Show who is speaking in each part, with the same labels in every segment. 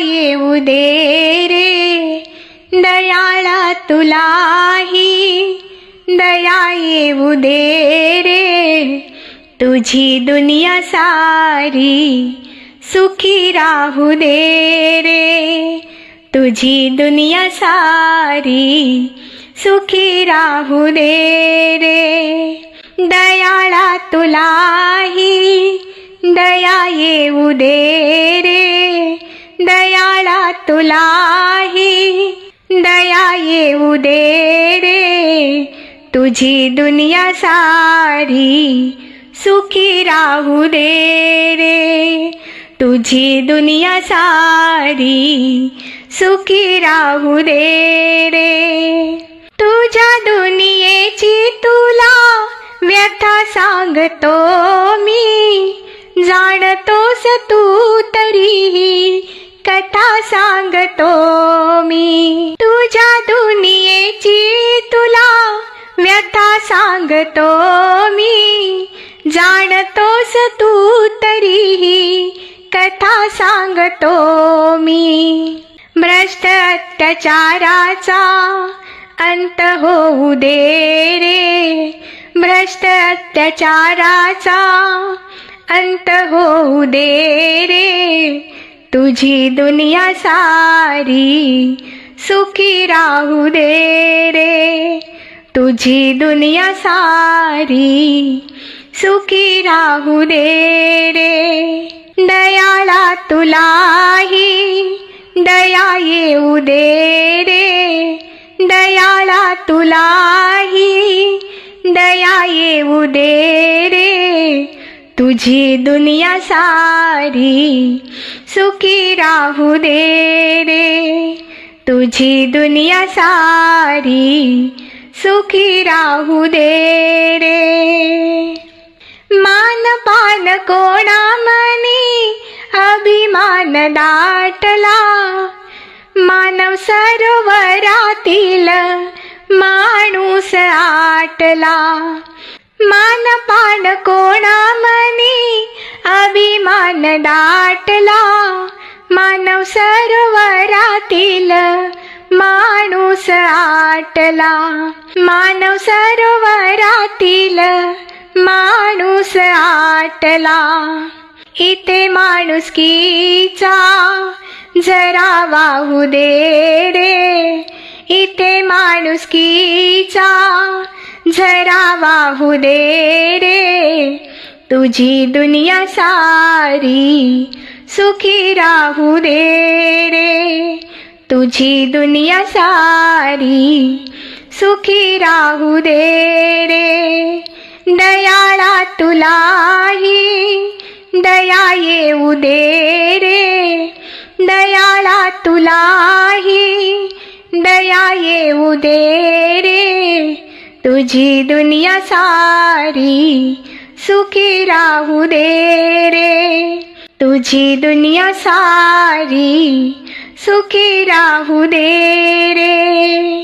Speaker 1: येऊ दे रे. दयाळा तुलाही दया येऊ दे रे. तुझी दुनिया सारी सुखी राहू दे रे. तुझी दुनिया सारी सुखी राहू दे रे. दयाळा तुलाही दया येऊ दे रे. तुलाही दया येऊ दे रे. तुझी दुनिया सारी सुखी राहू दे रे. तुझी दुनिया सारी सुखी राहू दे रे. तुझ्या दुनियेची तुला व्यथा सांगतो मी. जाणतोस तू तरीही कथा सांगतो मी. तुझ्या दुनियेची तुला व्यथा सांगतो मी. जाणतोस तू तरीही कथा सांगतो मी. भ्रष्ट अत्याचाराचा अंत होऊ दे रे. भ्रष्ट अत्याचाराचा अंत होऊ दे रे. तुझी दुनिया सारी सुखी राहू दे रे. तुझी दुनिया सारी सुखी राहू दे रे. दयाळा तुलाही दया येऊ दे रे. दयाळा तुलाही दया येऊ दे रे. तुझी दुनिया सारी सुखी राहू दे रे. तुझी दुनिया सारी सुखी राहू दे रे. मान पान कोणा मनी अभिमान दाटला. मानव सरोवरातील माणूस आटला. मान पान कोणा मनी अभिमान दाटला. मानव सरोवरातील माणूस आटला. मानव सरोवरातील माणूस आटला. इथे माणुसकीचा जरा वाहू दे रे. इथे माणुसकीचा जरा वाहू दे रे. तुझी दुनिया सारी सुखी राहू दे रे. तुझी दुनिया सारी सुखी राहू दे रे. दयाळा तुलाही दया येऊ दे रे. दयाळा तुलाही दया येऊ दे रे तुझी दुनिया सारी सुखी राहू दे रे. तुझी दुनिया सारी सुखी राहू दे रे.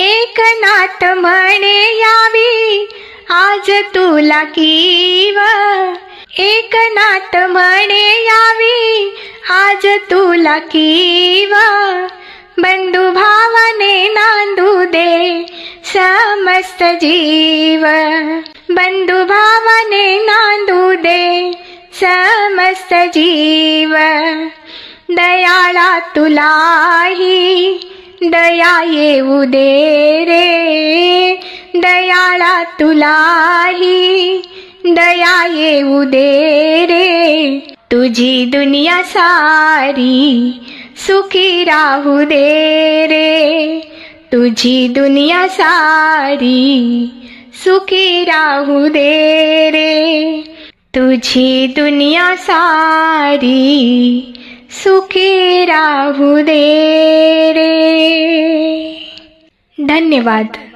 Speaker 1: एक नात म्हणे यावी आज तुला किव. एक नात म्हणे यावी आज तुला किव. बंधू भावाने नांद समस्त जीव. बंधू भावाने नांदू दे समस्त जीव. दयाळा तुलाही दया येऊ दे रे. दयाळा तुलाही दया येऊ दे रे. तुझी दुनिया सारी सुखी राहू दे रे. तुझी दुनिया सारी सुखी राहू दे रे. तुझी दुनिया सारी सुखी राहू दे रे. धन्यवाद.